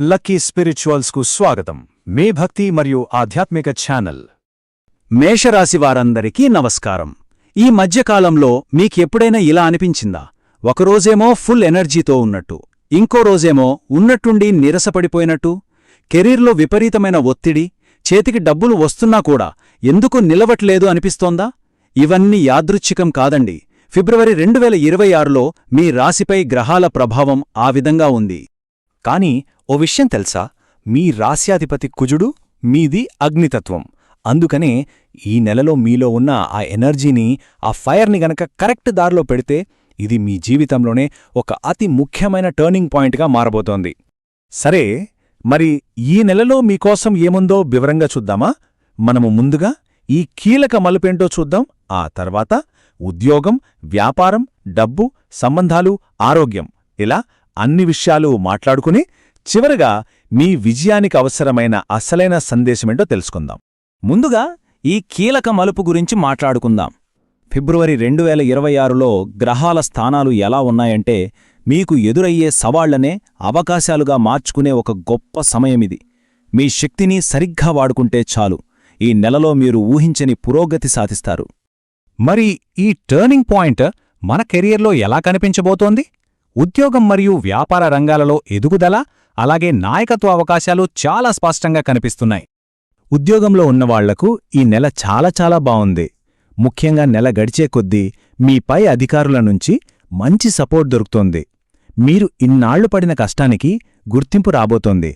Lucky స్పిరిచువల్స్కు స్వాగతం. మీ భక్తి మరియు ఆధ్యాత్మిక ఛానల్. మేషరాశి వారందరికీ నమస్కారం. ఈ మధ్యకాలంలో మీకెప్పుడైనా ఇలా అనిపించిందా? ఒకరోజేమో ఫుల్ ఎనర్జీతో ఉన్నట్టు. ఇంకో రోజేమో ఉన్నట్టుండి నీరసపడిపోయినట్టు. కెరీర్లో విపరీతమైన ఒత్తిడి చేతికి డబ్బులు వస్తున్నా కూడా ఎందుకు నిలవట్లేదు అనిపిస్తోందా? ఇవన్నీ యాదృచ్ఛికం కాదండి. ఫిబ్రవరి రెండు వేల ఇరవై ఆరులో మీ రాశిపై గ్రహాల ప్రభావం ఆ విధంగా ఉంది. కాని ఓ విషయం తెలుసా? మీ రాస్యాధిపతి కుజుడు మీది అగ్నితత్వం. అందుకనే ఈ నెలలో మీలో ఉన్న ఆ ఎనర్జీని ఆ ఫైర్ని గనక కరెక్ట్ దారిలో పెడితే ఇది మీ జీవితంలోనే ఒక అతి ముఖ్యమైన టర్నింగ్ పాయింట్గా మారబోతోంది. సరే మరి ఈ నెలలో మీకోసం ఏముందో వివరంగా చూద్దామా? మనము ముందుగా ఈ కీలక మలుపేంటో చూద్దాం. ఆ తర్వాత ఉద్యోగం వ్యాపారం డబ్బు సంబంధాలు ఆరోగ్యం. ఇలా అన్ని విషయాలు మాట్లాడుకుని చివరగా మీ విజయానికి అవసరమైన అసలైన సందేశమేంటో తెలుసుకుందాం. ముందుగా ఈ కీలక మలుపు గురించి మాట్లాడుకుందాం. ఫిబ్రవరి రెండు వేల ఇరవై ఆరులో గ్రహాల స్థానాలు ఎలా ఉన్నాయంటే మీకు ఎదురయ్యే సవాళ్ళనే అవకాశాలుగా మార్చుకునే ఒక గొప్ప సమయమిది. మీ శక్తిని సరిగ్గా వాడుకుంటే చాలు. ఈ నెలలో మీరు ఊహించని పురోగతి సాధిస్తారు. మరి ఈ టర్నింగ్ పాయింట్ మన కెరియర్లో ఎలా కనిపించబోతోంది? ఉద్యోగం మరియు వ్యాపార రంగాలలో ఎదుగుదల అలాగే నాయకత్వ అవకాశాలు చాలా స్పష్టంగా కనిపిస్తున్నాయి. ఉద్యోగంలో ఉన్నవాళ్ళకు ఈ నెల చాలా చాలా బావుంది ముఖ్యంగా నెల గడిచే కొద్దీ మీ పై అధికారుల నుంచి మంచి సపోర్ట్ దొరుకుతోంది. మీరు ఇన్నాళ్ళు పడిన కష్టానికి గుర్తింపు రాబోతోంది.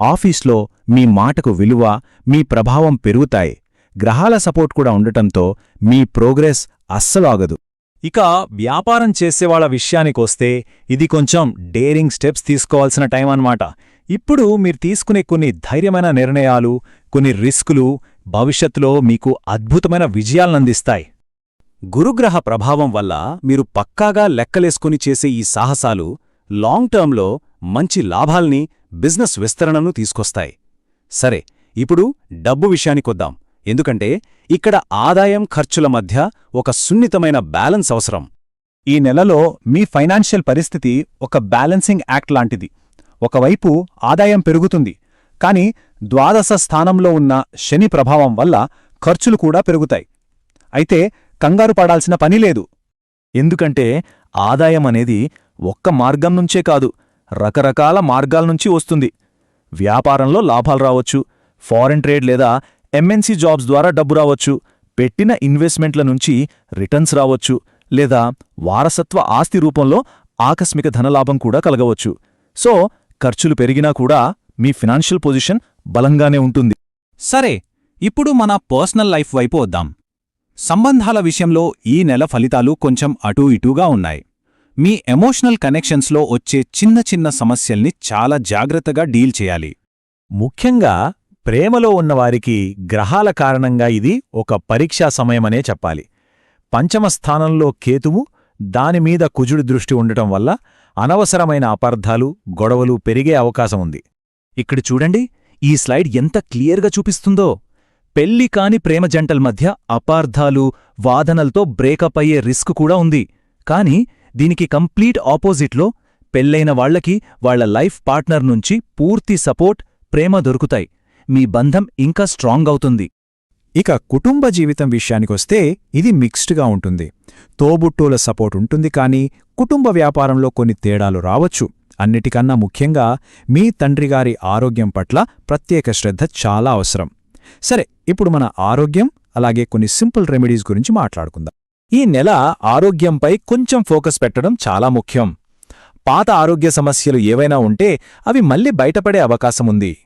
ఆఫీస్లో మీ మాటకు విలువ మీ ప్రభావం పెరుగుతాయి. గ్రహాల సపోర్ట్ కూడా ఉండటంతో మీ ప్రోగ్రెస్ అస్సలాగదు ఇక వ్యాపారం చేసేవాళ్ళ విషయానికొస్తే ఇది కొంచెం డేరింగ్ స్టెప్స్ తీసుకోవాల్సిన టైం అన్నమాట. ఇప్పుడు మీరు తీసుకునే కొన్ని ధైర్యమైన నిర్ణయాలు కొన్ని రిస్కులు భవిష్యత్తులో మీకు అద్భుతమైన విజయాలనందిస్తాయి గురుగ్రహ ప్రభావం వల్ల మీరు పక్కాగా లెక్కలేసుకుని చేసే ఈ సాహసాలు లాంగ్ టర్మ్లో మంచి లాభాల్ని బిజినెస్ విస్తరణను తీసుకొస్తాయి. సరే ఇప్పుడు డబ్బు విషయానికొద్దాం. ఎందుకంటే ఇక్కడ ఆదాయం ఖర్చుల మధ్య ఒక సున్నితమైన బ్యాలెన్స్ అవసరం. ఈ నెలలో మీ ఫైనాన్షియల్ పరిస్థితి ఒక బ్యాలెన్సింగ్ యాక్ట్ లాంటిది. ఒకవైపు ఆదాయం పెరుగుతుంది కాని ద్వాదశ స్థానంలో ఉన్న శని ప్రభావం వల్ల ఖర్చులు కూడా పెరుగుతాయి. అయితే కంగారు పడాల్సిన పనిలేదు ఎందుకంటే ఆదాయం అనేది ఒక్క మార్గం నుంచే కాదు రకరకాల మార్గాల నుంచి వస్తుంది. వ్యాపారంలో లాభాలు రావచ్చు ఫారెన్ ట్రేడ్ లేదా ఎంఎన్సీ జాబ్స్ ద్వారా డబ్బు రావచ్చు పెట్టిన ఇన్వెస్ట్మెంట్ల నుంచి రిటర్న్స్ రావచ్చు లేదా వారసత్వ ఆస్తి రూపంలో ఆకస్మిక ధనలాభం కూడా కలగవచ్చు. సో ఖర్చులు పెరిగినా కూడా మీ ఫినాన్షియల్ పొజిషన్ బలంగానే ఉంటుంది. సరే ఇప్పుడు మన పర్సనల్ లైఫ్ వైపు వద్దాం. సంబంధాల విషయంలో ఈ నెల ఫలితాలు కొంచెం అటూ ఇటూగా ఉన్నాయి. మీ ఎమోషనల్ కనెక్షన్స్లో వచ్చే చిన్న చిన్న సమస్యల్ని చాలా జాగ్రత్తగా డీల్ చేయాలి. ముఖ్యంగా ప్రేమలో ఉన్నవారికి గ్రహాల కారణంగా ఇది ఒక పరీక్షా సమయమనే చెప్పాలి. పంచమ స్థానంలో కేతువు దానిమీద కుజుడి దృష్టి ఉండటం వల్ల అనవసరమైన అపార్థాలు గొడవలు పెరిగే అవకాశం ఉంది. ఇక్కడ చూడండి ఈ స్లైడ్ ఎంత క్లియర్గా చూపిస్తుందో. పెళ్ళి కాని ప్రేమ జంటల మధ్య అపార్థాలు వాదనలతో బ్రేకప్ అయ్యే రిస్క్ కూడా ఉంది. కానీ దీనికి కంప్లీట్ ఆపోజిట్లో పెళ్ళైన వాళ్ళకి వాళ్ళ లైఫ్ పార్ట్నర్ నుంచి పూర్తి సపోర్ట్ ప్రేమ దొరుకుతాయి. మీ బంధం ఇంకా స్ట్రాంగ్ అవుతుంది. ఇక కుటుంబ జీవితం విషయానికొస్తే ఇది మిక్స్డ్గా ఉంటుంది. తోబుట్టూల సపోర్ట్ ఉంటుంది కానీ కుటుంబ వ్యాపారంలో కొన్ని తేడాలు రావచ్చు. అన్నిటికన్నా ముఖ్యంగా మీ తండ్రిగారి ఆరోగ్యం పట్ల ప్రత్యేక శ్రద్ధ చాలా అవసరం. సరే ఇప్పుడు మన ఆరోగ్యం అలాగే కొన్ని సింపుల్ రెమెడీస్ గురించి మాట్లాడుకుందాం. ఈ నెల ఆరోగ్యంపై కొంచెం ఫోకస్ పెట్టడం చాలా ముఖ్యం. పాత ఆరోగ్య సమస్యలు ఏవైనా ఉంటే అవి మళ్ళీ బయటపడే అవకాశముంది.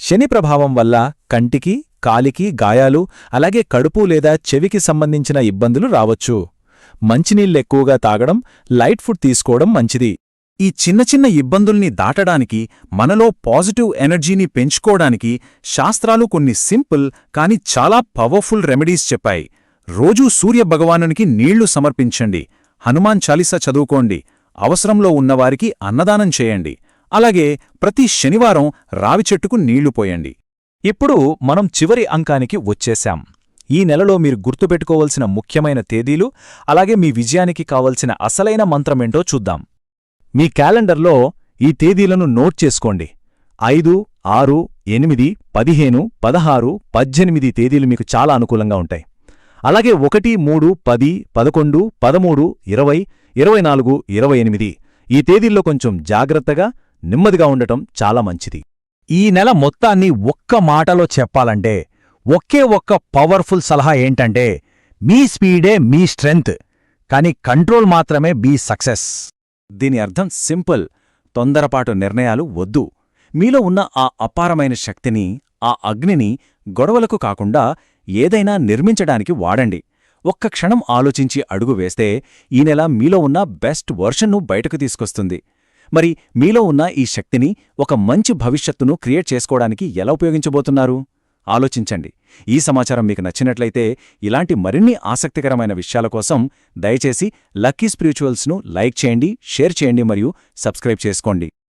శని ప్రభావం వల్ల కంటికి కాలికి గాయాలు అలాగే కడుపు లేదా చెవికి సంబంధించిన ఇబ్బందులు రావచ్చు. మంచినీళ్ళెక్కువగా తాగడం లైట్ ఫుడ్ తీసుకోవడం మంచిది. ఈ చిన్న చిన్న ఇబ్బందుల్ని దాటడానికి మనలో పాజిటివ్ ఎనర్జీని పెంచుకోవడానికి శాస్త్రాలు కొన్ని సింపుల్ కాని చాలా పవర్ఫుల్ రెమెడీస్ చెప్పాయి. రోజూ సూర్య భగవానునికి నీళ్ళు సమర్పించండి. హనుమాన్ చాలీసా చదువుకోండి. అవసరంలో ఉన్నవారికి అన్నదానం చేయండి. అలాగే ప్రతి శనివారం రావి చెట్టుకు నీళ్ళు పోయండి. ఇప్పుడు మనం చివరి అంకానికి వచ్చేశాం. ఈ నెలలో మీరు గుర్తుపెట్టుకోవలసిన ముఖ్యమైన తేదీలు అలాగే మీ విజయానికి కావలసిన అసలైన మంత్రమేంటో చూద్దాం. మీ క్యాలెండర్లో ఈ తేదీలను నోట్ చేసుకోండి. ఐదు ఆరు ఎనిమిది పదిహేను పదహారు పద్దెనిమిది తేదీలు మీకు చాలా అనుకూలంగా ఉంటాయి. అలాగే ఒకటి మూడు పది పదకొండు పదమూడు ఇరవై ఇరవై నాలుగు ఇరవై ఎనిమిది. ఈ తేదీల్లో కొంచెం జాగ్రత్తగా నెమ్మదిగా ఉండటం చాలా మంచిది. ఈ నెల మొత్తాన్ని ఒక్క మాటలో చెప్పాలంటే ఒకే ఒక్క పవర్ఫుల్ సలహా ఏంటంటే మీ స్పీడే మీ స్ట్రెంగ్త్ కానీ కంట్రోల్ మాత్రమే బీ సక్సెస్. దీని అర్థం సింపుల్ తొందరపాటు నిర్ణయాలు వద్దు. మీలో ఉన్న ఆ అపారమైన శక్తిని ఆ అగ్నిని గొడవలకు కాకుండా ఏదైనా నిర్మించడానికి వాడండి. ఒక్క క్షణం ఆలోచించి అడుగు వేస్తే ఈ నెల మీలో ఉన్న బెస్ట్ వర్షన్ను బయటకు తీసుకొస్తుంది. మరి మీలో ఉన్న ఈ శక్తిని ఒక మంచి భవిష్యత్తును క్రియేట్ చేసుకోవడానికి ఎలా ఉపయోగించబోతున్నారు? ఆలోచించండి. ఈ సమాచారం మీకు నచ్చినట్లయితే ఇలాంటి మరిన్ని ఆసక్తికరమైన విషయాల కోసం దయచేసి లక్కీ స్పిరిచువల్స్ను లైక్ చేయండి షేర్ చేయండి మరియు సబ్స్క్రైబ్ చేసుకోండి.